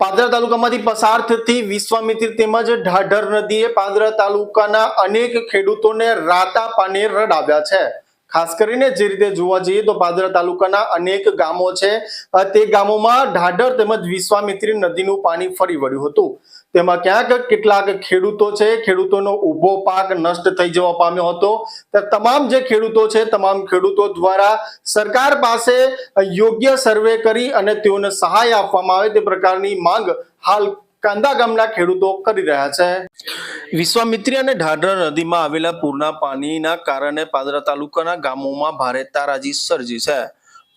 પાદરા તાલુકામાંથી પસાર થતી વિશ્વામિત્રી તેમજ ઢાઢર નદીએ પાદરા તાલુકાના અનેક ખેડૂતોને રાતા પાને રડાવ્યા છે. ખાસ કરીને જે રીતે જોવા જઈએ તો પાદરા તાલુકાના અનેક ગામો છે. તે ગામોમાં ઢાઢર તેમજ વિશ્વામિત્રી નદીનું પાણી ફરી વળ્યું હતું. તેમાં ક્યાંક કેટલાક ખેડૂતો છે, ખેડૂતોનો ઊભો પાક નષ્ટ થઈ જવા પામ્યો હતો. તમામ જે ખેડૂતો છે, તમામ ખેડૂતો દ્વારા સરકાર પાસે યોગ્ય સર્વે કરી અને તેઓને સહાય આપવામાં આવે તે પ્રકારની માંગ હાલ કાંદા ગામના ખેડૂતો કરી રહ્યા છે. વિશ્વામિત્રી અને ઢાઢર નદીમાં આવેલા પૂરના પાણીના કારણે પાદરા તાલુકાના ગામોમાં ભારે તારાજી સર્જી છે.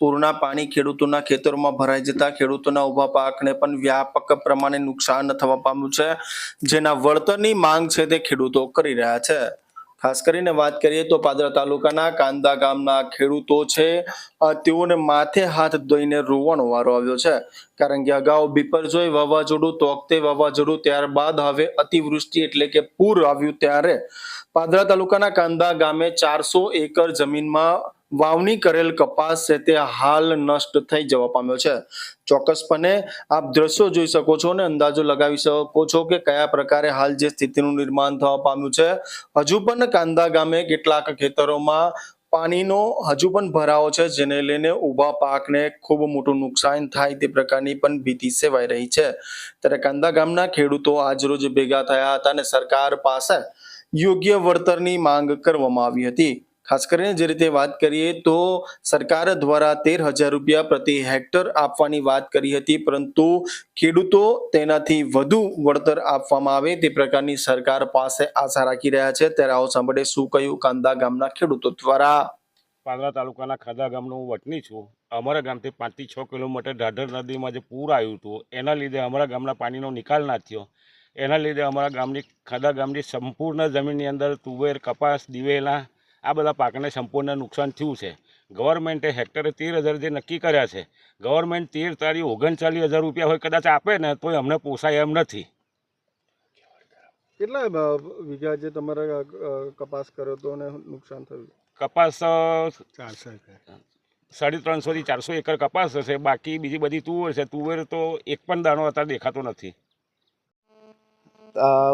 પૂરના પાણી ખેડૂતોના ખેતરોમાં ભરાઈ જતા ખેડૂતોના ઊભા પાકને પણ વ્યાપક પ્રમાણે નુકસાન થવા પામ્યું છે. જેના વળતરની માંગ છે તે ખેડૂતો કરી રહ્યા છે. ખાસ કરીને વાત કરીએ તો પાદરા તાલુકાના કાંદા ગામના ખેડૂતો છે તેઓને માથે હાથ ધોઈને રોવાનો વારો આવ્યો છે. કારણ કે અગાઉ બિપરજોય વાવાઝોડું તોકતે વાવાઝોડું ત્યારબાદ હવે અતિવૃષ્ટિ એટલે કે પૂર આવ્યું ત્યારે પાદરા તાલુકાના કાંદા ગામે ચારસો એકર જમીનમાં વાવણી કરેલ કપાસ છે તે હાલ નષ્ટ થઈ જવા પામ્યો છે. ચોક્કસપણે આપ દ્રશ્યો જોઈ શકો છો અને અંદાજો લગાવી શકો છો કે કયા પ્રકારે હાલ જે સ્થિતિનું નિર્માણ થવા પામ્યું છે. હજુ પણ કાંદા ગામે કેટલાક ખેતરોમાં પાણીનો હજુ પણ ભરાવો છે, જેને લઈને ઊભા પાકને ખૂબ મોટું નુકસાન થાય તે પ્રકારની પણ ભીતિ સેવાઈ રહી છે. ત્યારે કાંદા ગામના ખેડૂતો આજરોજ ભેગા થયા હતા અને સરકાર પાસે યોગ્ય વળતરની માંગ કરવામાં આવી હતી. ખાસ કરીને જે રીતે વાત કરીએ તો સરકાર દ્વારા તેર હજાર રૂપિયા પ્રતિ હેક્ટર આપવાની વાત કરી હતી, પરંતુ ખેડૂતો તેનાથી વધુ વળતર આપવામાં આવે તે પ્રકારની સરકાર પાસે આશા રાખી રહ્યા છે. ત્યારે આવો સાંભળે શું કહ્યું કાંદા ગામના ખેડૂતો દ્વારા. પાંદરા તાલુકાના ખાદા ગામનો હું વતની છું. અમારા ગામથી પાંચથી છ કિલોમીટર ઢાઢર નદીમાં જે પૂર આવ્યું હતું, એના લીધે અમારા ગામના પાણીનો નિકાલ ના થયો. એના લીધે અમારા ગામની, ખાદા ગામની સંપૂર્ણ જમીનની અંદર તુવેર, કપાસ, દિવેલા આ બધા પાકને સંપૂર્ણ નુકસાન થયું છે. ગવર્મેન્ટે હેક્ટરે તેર હજાર જે નક્કી કર્યા છે ગવર્મેન્ટ તેર તારી ઓગણચાલીસ હજાર રૂપિયા હોય કદાચ આપે ને તોય અમને પોસાય એમ નથી. કેટલા વીઘા જે તમારે કપાસ કર્યો તો અને નુકસાન થયું? કપાસ સાડી ત્રણસોથી ચારસો એકર કપાસ હશે બાકી બીજી બધી તુવેર છે તુવેર તો એક પણ દાણો અત્યારે દેખાતો નથી.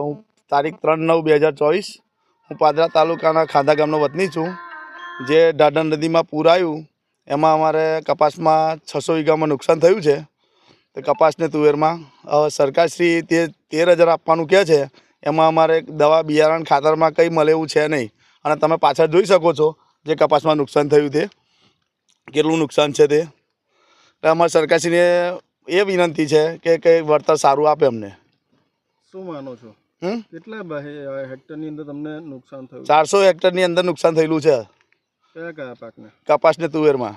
હું તારીખ ત્રણ નવ બે હજાર ચોવીસ હું પાદરા તાલુકાના ખાધા ગામનો વતની છું, જે ઢાઢર નદીમાં પૂર આવ્યું એમાં અમારે કપાસમાં છસો વીઘામાં નુકસાન થયું છે. તે કપાસને તુવેરમાં હવે સરકારશ્રી તે, તેર હજાર આપવાનું કહે છે, એમાં અમારે દવા બિયારણ ખાતરમાં કંઈ મળે એવું છે નહીં. અને તમે પાછળ જોઈ શકો છો જે કપાસમાં નુકસાન થયું તે, કેટલું નુકસાન છે તે અમારે સરકારશ્રીને એ વિનંતી છે કે કંઈ વળતર સારું આપે અમને. શું માનો છો? કેટલા હેક્ટરની અંદર તમને નુકસાન થયું? ચારસો હેક્ટરની અંદર નુકસાન થયેલું છે. કયા કયા પાકને? કપાસ તુવેરમાં.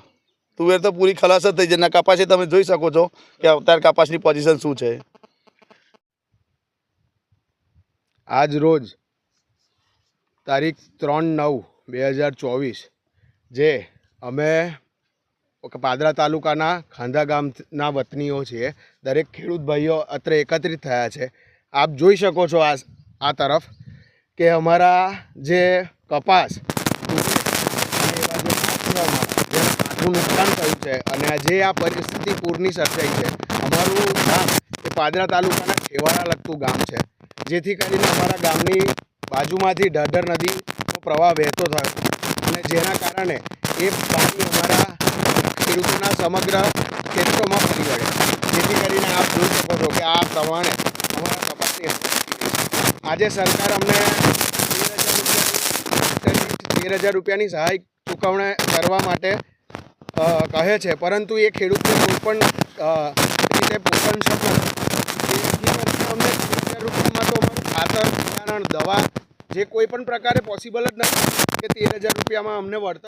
તુવેર તો પૂરી ખલાસ જ થઈ છે. કપાસે તમે જોઈ શકો છો કે અત્યારે કપાસની પોઝિશન શું છે. આજ રોજ તારીખ ત્રણ નવ બે હજાર ચોવીસ જે અમે પાદરા તાલુકાના ખાંધા ગામના વતનીઓ છીએ. દરેક ખેડૂત ભાઈઓ અત્રે એકત્રિત થયા છે. આપ જોઈ શકો છો આ આ તરફ કે અમારા જે કપાસ નુકસાન થયું છે અને જે આ પરિસ્થિતિ પૂરની સર્જાઈ છે, અમારું ગામ એ પાદરા તાલુકાના છેવાડા લગતું ગામ છે. જેથી કરીને અમારા ગામની બાજુમાંથી ઢાઢર નદીનો પ્રવાહ વહેતો થયો અને જેના કારણે એ પાણી અમારા ખેડૂતોના સમગ્ર ક્ષેત્રોમાં ફરી વળે જેથી કરીને આપ જોઈ શકો છો કે આ પ્રમાણે અમારા આજે સરકાર અમને તેર હજાર રૂપિયાની સહાય ચૂકવણી કરવા માટે કહે છે. પરંતુ એ ખેડૂતને કોઈ પણ રીતે પોષણ તેર રૂપિયામાં તો અમારું ખાતર બિયારણ દવા જે કોઈ પણ પ્રકારે પોસિબલ જ નથી, કે તેર હજાર રૂપિયામાં અમને વળતર